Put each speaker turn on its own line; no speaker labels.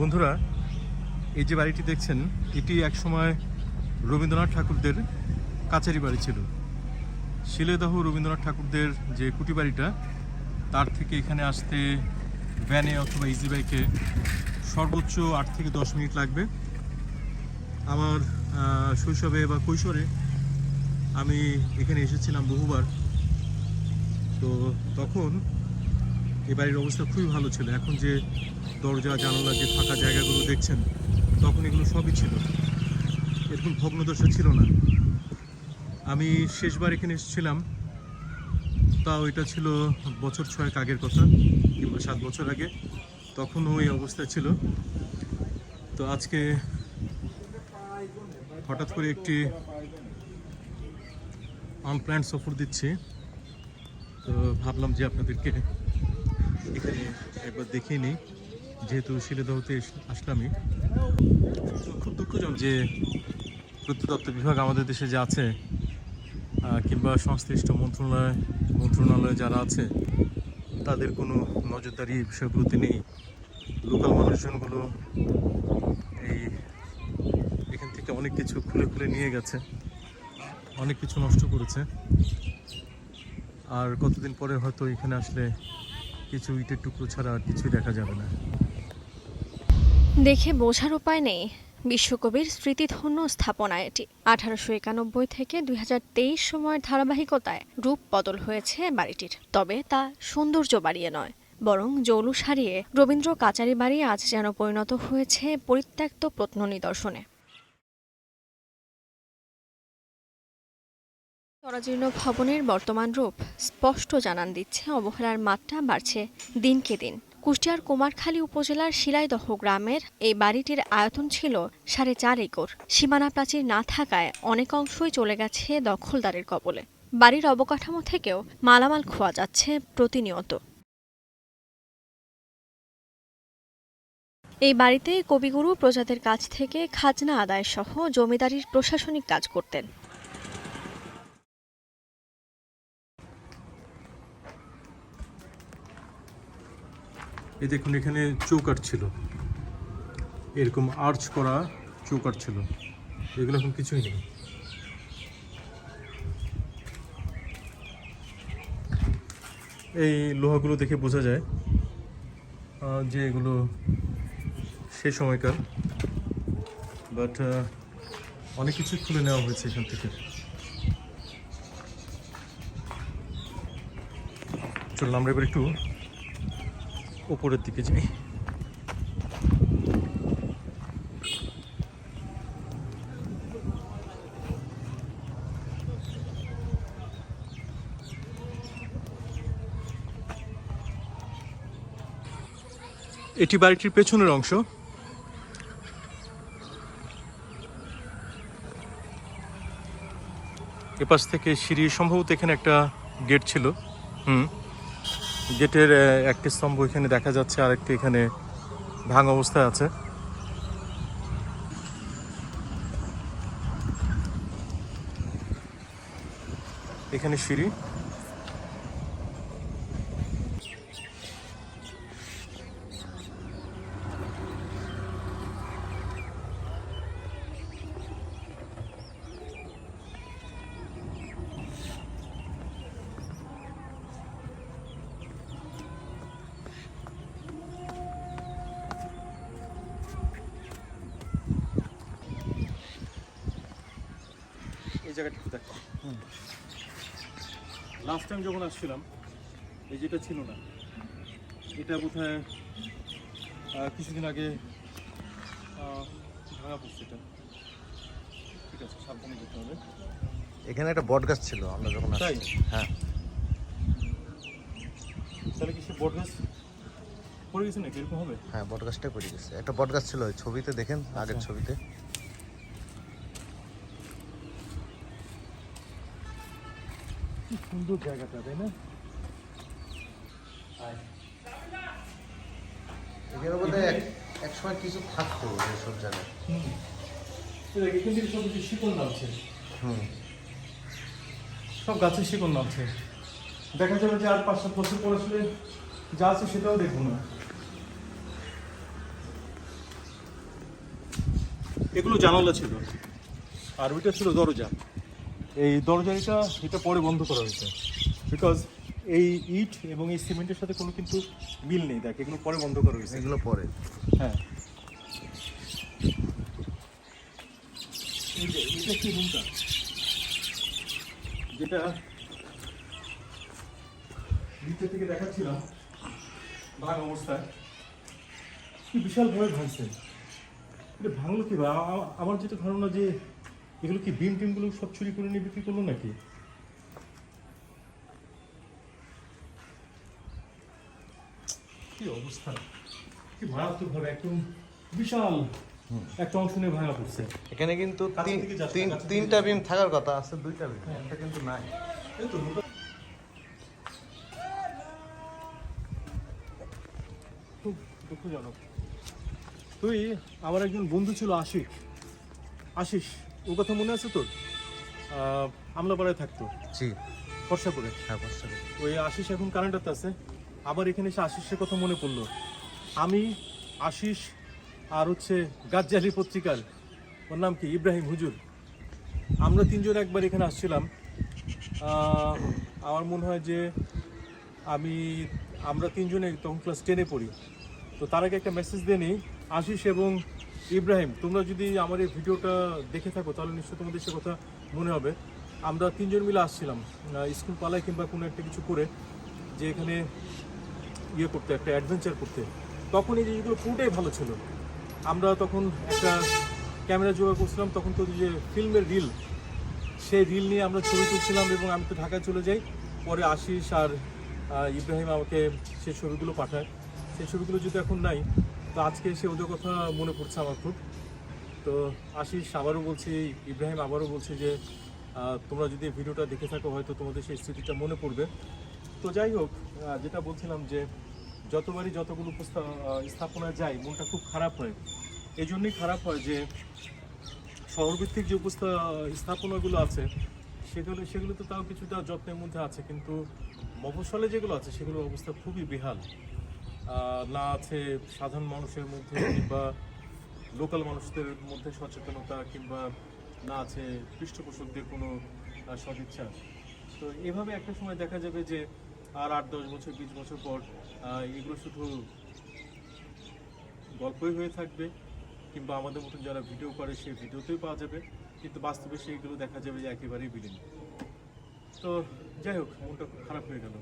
বন্ধুরা এই যে বাড়িটি দেখছেন এটি একসময় রবীন্দ্রনাথ ঠাকুরদের কাচারি বাড়ি ছিল। শিলেদহ রবীন্দ্রনাথ ঠাকুরদের যে কুটি বাড়িটা তার থেকে এখানে আসতে ভ্যানে অথবা ইজি বাইকে সর্বোচ্চ আট থেকে দশ মিনিট লাগবে। আমার শৈশবে বা কৈশোরে আমি এখানে এসেছিলাম বহুবার। তো তখন এ বাড়ির অবস্থা খুবই ভালো ছিল। এখন যে দরজা, জানালা, যে ফাঁকা জায়গাগুলো দেখছেন, তখন এগুলো সবই ছিল। এরকম ভগ্নদশা ছিল না। আমি শেষবার এখানে এসেছিলাম। তাও এটা ছিল বছর ছয়েক আগের কথা, কিংবা সাত বছর আগে। তখনও ওই অবস্থা ছিল। তো আজকে হঠাৎ করে একটি আনপ্ল্যান্ড সফর দিচ্ছি। তো ভাবলাম যে আপনাদেরকে এখানে একবার দেখিয়ে নিই, যেহেতু শিলেদহতে আসলামই। খুব দুঃখজনক যে প্রত্নতত্ত্ব বিভাগ আমাদের দেশে যে আছে কিংবা সংশ্লিষ্ট মন্ত্রণালয় মন্ত্রণালয়ে যারা আছে, তাদের কোনো নজরদারি বিষয়গুলোতে নেই। লোকাল মানুষজনগুলো এই এখান থেকে অনেক কিছু খুলে খুলে নিয়ে গেছে। অনেক কিছু নষ্ট করেছে। আর কতদিন পরে হয়তো এখানে আসলে কিছু ইটের টুকরো ছাড়া আর কিছুই দেখা যাবে না।
দেখে বোঝার উপায় নেই। বিশ্বকবির স্মৃতিধন্য স্থাপনা এটি। আঠারোশো একানব্বই থেকে দুই হাজার তেইশ সময়ের ধারাবাহিকতায় রূপ বদল হয়েছে বাড়িটির। তবে তা সৌন্দর্য বাড়িয়ে নয়, বরং জৌলুস হারিয়ে রবীন্দ্র কাচারি বাড়ি আজ যেন পরিণত হয়েছে পরিত্যক্ত প্রত্ন নিদর্শনে জরাজীর্ণ ভবনের বর্তমান রূপ স্পষ্ট জানান দিচ্ছে অবহেলার মাত্রা বাড়ছে দিনকে দিন। কুষ্টিয়ার কুমারখালী উপজেলার শিলাইদহ গ্রামের এই বাড়িটির আয়তন ছিল সাড়ে চার একর। সীমানা প্রাচীর না থাকায় অনেক অংশই চলে গেছে দখলদারের কবলে। বাড়ির অবকাঠামো থেকেও মালামাল খোয়া যাচ্ছে প্রতিনিয়ত। এই বাড়িতে কবিগুরু প্রজাদের কাছ থেকে খাজনা আদায় সহ জমিদারির প্রশাসনিক কাজ করতেন।
এই দেখুন, এখানে চৌকাট ছিল। এরকম আর্চ করা চৌকাট ছিল। এগুলো এখন কিছুই নেই। এই লোহাগুলো দেখে বোঝা যায় যে এগুলো সে সময়কার। বাট অনেক কিছু খুলে নেওয়া হয়েছে এখান থেকে। চলুন, আমরা এবার একটু উপরের দিকে যাই। এটি বাড়িটির পেছনের অংশ। এপাশ থেকে সিঁড়ি, সম্ভবত এখানে একটা গেট ছিল। হুম। গেটের একটি স্তম্ভ এখানে দেখা যাচ্ছে আরেকটি এখানে ভাঙা অবস্থায় আছে। এখানে সিঁড়ি। জায়গাটা একটু দেখো লাস্ট টাইম যখন আসছিলাম এই যেটা ছিল না এটা বোধহয় কিছুদিন আগে ভাঙা পড়ছে এটা। ঠিক আছে সাবধানে যেতে হবে।
এখানে একটা বট গাছ ছিল আমরা যখন? আসছি। হ্যাঁ।
তাহলে কি সে বট গাছ পড়ে গেছে নাকি? এরকম হবে?
হ্যাঁ বট গাছটাই পড়ে গেছে। একটা বট গাছ ছিল ছবিতে দেখেন আগের
আচ্ছা।
ছবিতে।
কি সুন্দর জায়গাটা তাই না?
এখানে বোধ হয় এক সময় কিছু থাকতো এইসব জায়গায়
এখান থেকে সব কিছু শিকড় নামছে।
হুম।
সব গাছের শিকড় নামছে। দেখা যাবে যে আর পাঁচ সাত বছর পর আসলে যা আছে সেটাও দেখব না। এগুলো জানালা ছিল। আর ওইটা ছিল দরজা। এই দরজা এটা পরে বন্ধ করা হয়েছে। বিকজ এই ইট এবং এই সিমেন্টের সাথে কোনো কিন্তু মিল নেই। দেখ এগুলো পরে বন্ধ করা হয়েছে।
এগুলো পরে।
হ্যাঁ। এটা কি রুমটা? যেটা নিচে থেকে দেখাচ্ছিলাম ভাঙ অবস্থায়। কি বিশাল ভয় ভাঙছে। এটা ভাঙলো কি আমার যেটা ধারণা যে এগুলো কি বিম টিমগুলো সব চুরি করে নিয়ে বিক্রি করল নাকি? কি অবস্থা? কি মারাত্মক ভাবে একদম বিশাল একটা অংশ নিয়ে ভাঙা পড়ছে।
এখানে কিন্তু তিনটা বিম থাকার কথা আছে দুইটা বিম। একটা কিন্তু নাই।
খুব দুঃখজনক। তুই আমার একজন বন্ধু ছিল আশিক। আশিস ওর কথা মনে আছে তোর? আমলাপাড়ায় থাকতো।
জি।
ফর্সা করে
হ্যাঁ বুঝতে পেরেছি।
ওই আশিস এখন কারেন্টাতে আছে। আবার এখানে এসে আশিসের কথা মনে পড়ল। আমি আশিস আর হচ্ছে গাজ্জালি পত্রিকার ওর নাম কি? ইব্রাহিম হুজুর। আমরা তিনজন একবার এখানে আসছিলাম। আমার মনে হয় যে আমি আমরা তিনজনে তখন ক্লাস টেনে পড়ি। তো তার আগে একটা মেসেজ দিয়ে নিই আশিস এবং ইব্রাহিম, তোমরা যদি আমার এই ভিডিওটা দেখে থাকো, তাহলে নিশ্চয়ই তোমাদের সে কথা মনে হবে। আমরা তিনজন মিলে আসছিলাম স্কুল পালায় কিংবা কোনো একটা কিছু করে, যে এখানে ইয়ে করতে, একটা অ্যাডভেঞ্চার করতে। তখন এই জিনিসগুলো পুরোটাই ভালো ছিল। আমরা তখন একটা ক্যামেরা জোগাড় করছিলাম, তখন তো যে ফিল্মের রিল সেই রিল নিয়ে আমরা ছবি তুলছিলাম এবং আমি তো ঢাকায় চলে যাই। পরে আশিস আর ইব্রাহিম আমাকে সেই ছবিগুলো পাঠায়। সেই ছবিগুলো যদি এখন নাই তো আজকে সে ওদের কথা মনে পড়ছে আমার খুব। তো আশিস আবারও বলছি ইব্রাহিম আবারও বলছি যে তোমরা যদি ভিডিওটা দেখে থাকো হয়তো তোমাদের সেই স্মৃতিটা মনে পড়বে। তো যাই হোক যেটা বলছিলাম যে যতবারই যতগুলো উপস্থা- আহ, স্থাপনায় যাই মনটা খুব খারাপ হয়। এই জন্যই খারাপ হয় যে শহরভিত্তিক যে উপস্থা স্থাপনাগুলো আছে সেগুলো সেগুলো তো তাও কিছুটা যত্নের মধ্যে আছে কিন্তু মফস্বলে যেগুলো আছে সেগুলোর অবস্থা খুবই বেহাল। না আছে সাধারণ মানুষের মধ্যে কিংবা লোকাল মানুষদের মধ্যে সচেতনতা কিংবা না আছে পৃষ্ঠপোষকদের কোনো সদিচ্ছা তো এভাবে একটা সময় দেখা যাবে যে আর আট, দশ বছর, বিশ বছর পর এগুলো শুধু গল্পই হয়ে থাকবে কিংবা আমাদের মতন যারা ভিডিও করে সেই ভিডিওতেই পাওয়া যাবে, কিন্তু বাস্তবে সেইগুলো দেখা যাবে যে একেবারেই বিলীন। তো যাই হোক, মনটা খারাপ হয়ে গেল।